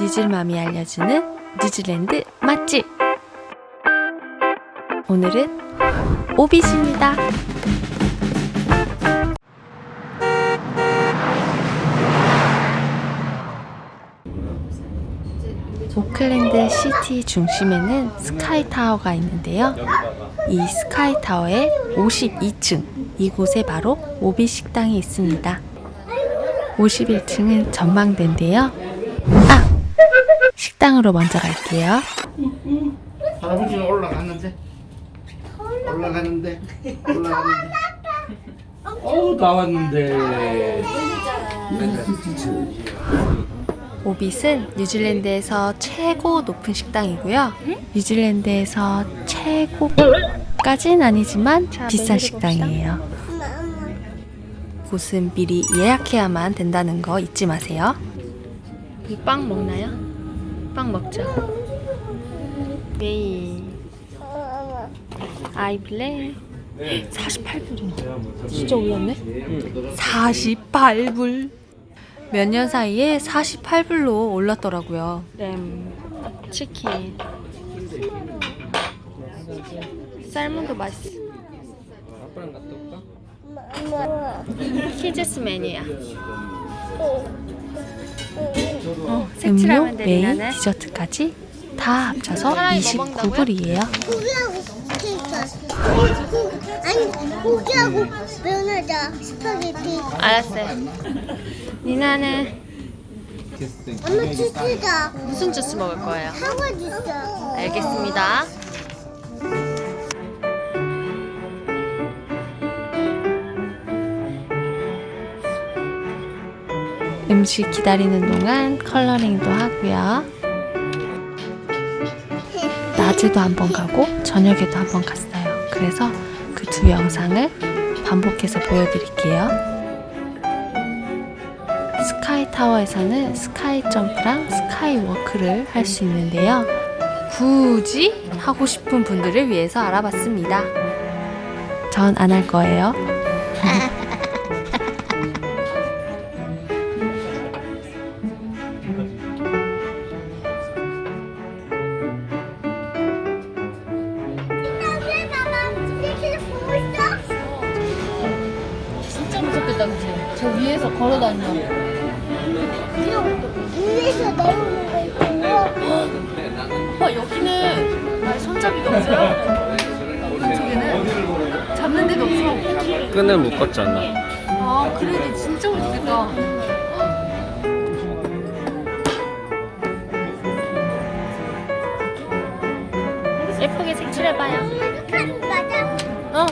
뉴질맘이 알려주는 뉴질랜드 맛집. 오늘은 오빗입니다. 오클랜드 시티 중심에는 스카이타워가 있는데요. 이 스카이타워의 52층, 이곳에 바로 오빗 식당이 있습니다. 51층은 전망대인데요. 아! 식당으로 먼저 갈게요. 할아버지는 올라갔는데 올라가는데 올라가는데 어우 나왔는데 오빗은 뉴질랜드에서 최고 높은 식당이고요. 뉴질랜드에서 최고까지는 아니지만 비싼 식당이에요. 곳은 미리 예약해야만 된다는 거 잊지 마세요. 빵 먹나요? 빵 먹죠. 네. 아이블레 48불이나. 진짜 올랐네. 48불. 몇 년 사이에 48불로 올랐더라고요. 램, 치킨. 쌀문도 맛있어. 아빠랑 갔다 올까? 키즈스 메뉴야. 어, 음료, 메인, 디저트까지 다 합쳐서 29불이에요. 고기하고 케이크 아니 고기하고 면하자 스파게티 알았어요. 니나는 엄마 주스다 무슨 주스 먹을 거예요? 사과 주스 알겠습니다. 음식 기다리는 동안 컬러링도 하고요. 낮에도 한 번 가고 저녁에도 한 번 갔어요. 그래서 그 두 영상을 반복해서 보여드릴게요. 스카이 타워에서는 스카이 점프랑 스카이 워크를 할 수 있는데요. 굳이 하고 싶은 분들을 위해서 알아봤습니다. 전 안 할 거예요. 걸어다니냐 위에서 내려오는 거 있고 어 여기는 손잡이가 없어요? 오른쪽에는 잡는 데도 없어. 끈을 묶었지 않나? 아 그래도 진짜 무섭겠다. 예쁘게 색칠해봐요. 어,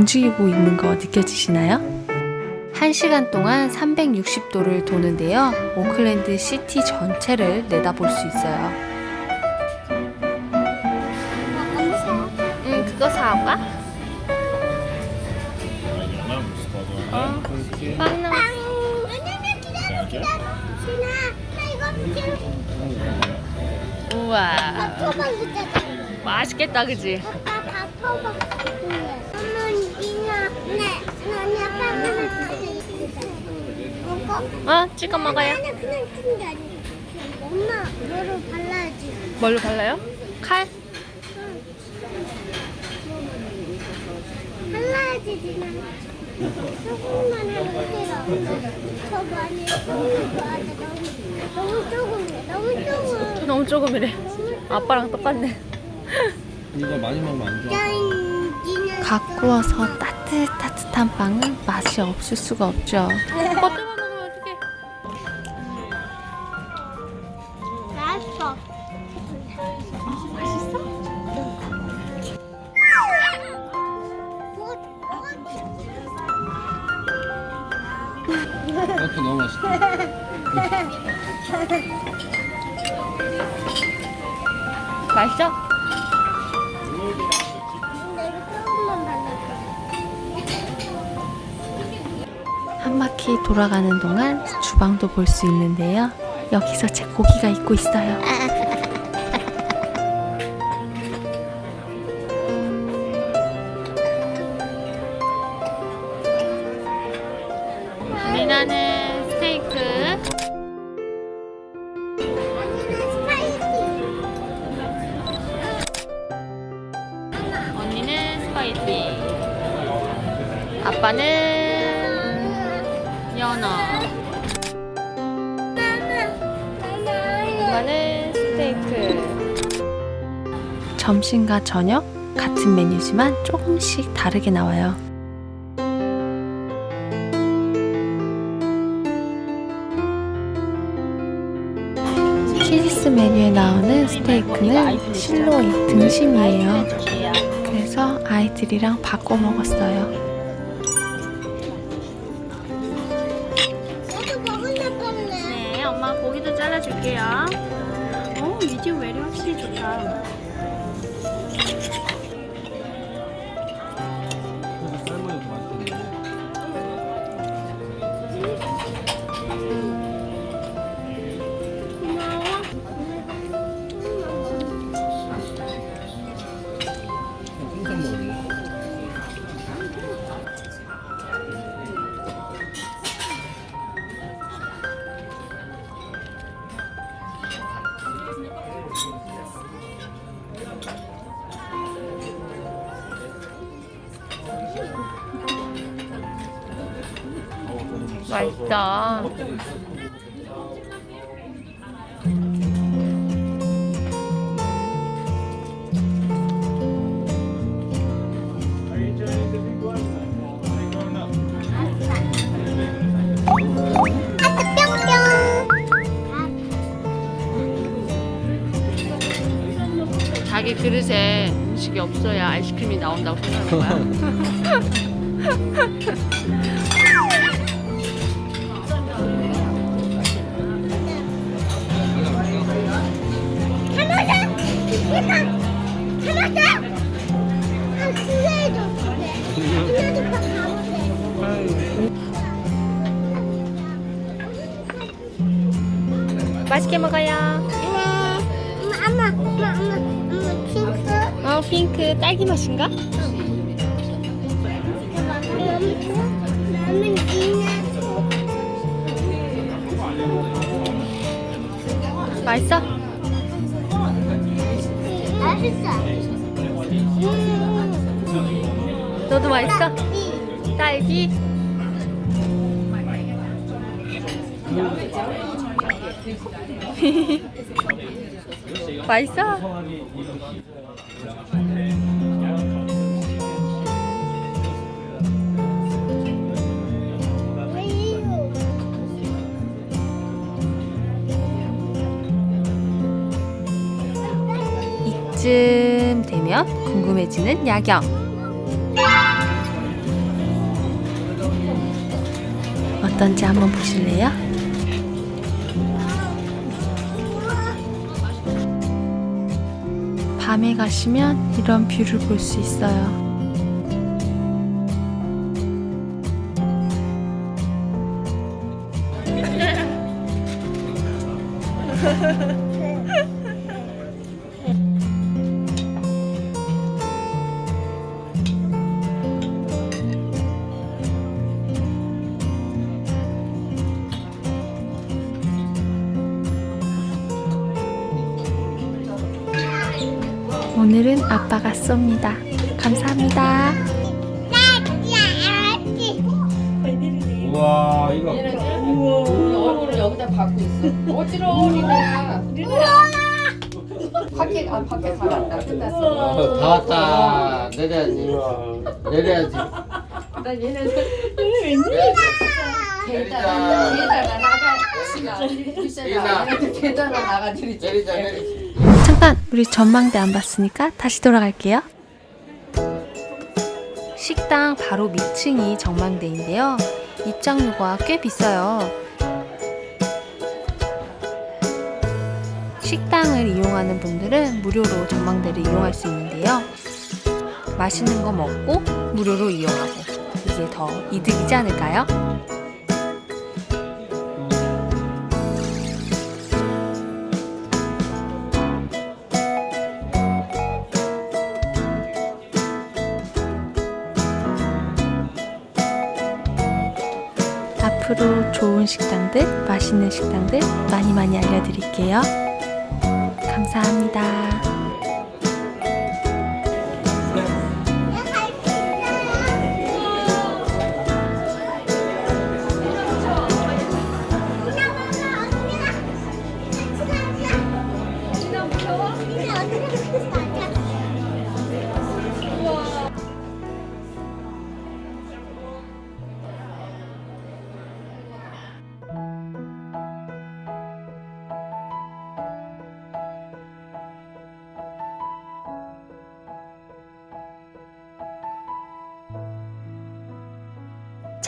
움직이고 있는 거 느껴지시나요? 1시간 동안 360도를 도는데요. 오클랜드 시티 전체를 내다볼 수 있어요. 응, 그거 사올까? 어, 빵. 왜냐면 기다려 기다려 신아 나 이거 지금 우와, 맛있겠다, 그지? 아빠 네 나는 아빠 먹어 어, 찍어 먹어요. 아니 그냥 찍는 게 아니야 엄마 뭐로 발라야지 뭘로 발라요? 칼? 발라야지 조금만 해보세요 저 많이 조금 안에 너무 너무 조금이야 너무 조금 너무 조금이래. 아빠랑 똑같네. 이거 많이 먹으면 안 좋아 짠 각 구워서 따뜻따뜻한 빵은 맛이 없을 수가 없죠. 겉에만 먹으면 어떡해. 맛있어 이것도 너무 맛있다 맛있어? 한 바퀴 돌아가는 동안 주방도 볼 수 있는데요. 여기서 제 고기가 있고 있어요. 스테이크, 언니는 아빠는 연어, 엄마는 스테이크. 점심과 저녁 같은 메뉴지만 조금씩 다르게 나와요. 키즈스 메뉴에 나오는 스테이크는 실로이 등심이에요. 그래서 아이들이랑 바꿔 먹었어요. 엄마 고기도 잘라줄게요. 오, 미디움 웰이 확실히 좋다. 맛있다. 자기 그릇에 음식이 없어야 아이스크림이 나온다고 생각하는 거야. 맛있게 먹어요. 엄마, 엄마, 엄마, 엄마, 엄마, 핑크. 어, 핑크 딸기 맛인가? 나는 이나 맛있어? 맛있어. 너도 맛있어? 음. 딸기? 맛있어? 이쯤 되면 궁금해지는 야경. 어떤지 한번 보실래요? 밤에 가시면 이런 뷰를 볼 수 있어요. 오늘은 아빠가 쏩니다. 감사합니다. 우와 이거 얼굴을 여기다 받고 있어. 어지러우리나. 밖에 아 밖에 가란다. 끝났어. 다 왔다 내려야지 내려야지 나 얘는 계단 계단에 나가. 계단. 나가들이 내리자 내리자 잠깐 우리 전망대 안 봤으니까 다시 돌아갈게요. 식당 바로 밑층이 전망대인데요. 입장료가 꽤 비싸요. 식당을 이용하는 분들은 무료로 전망대를 이용할 수 있는데요. 맛있는 거 먹고 무료로 이용하고 이게 더 이득이지 않을까요? 좋은 식당들, 맛있는 식당들 많이 많이 알려드릴게요. 감사합니다.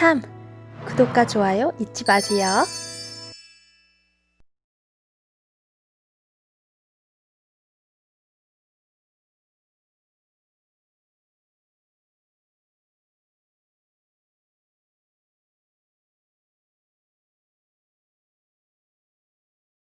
참! 구독과 좋아요 잊지 마세요.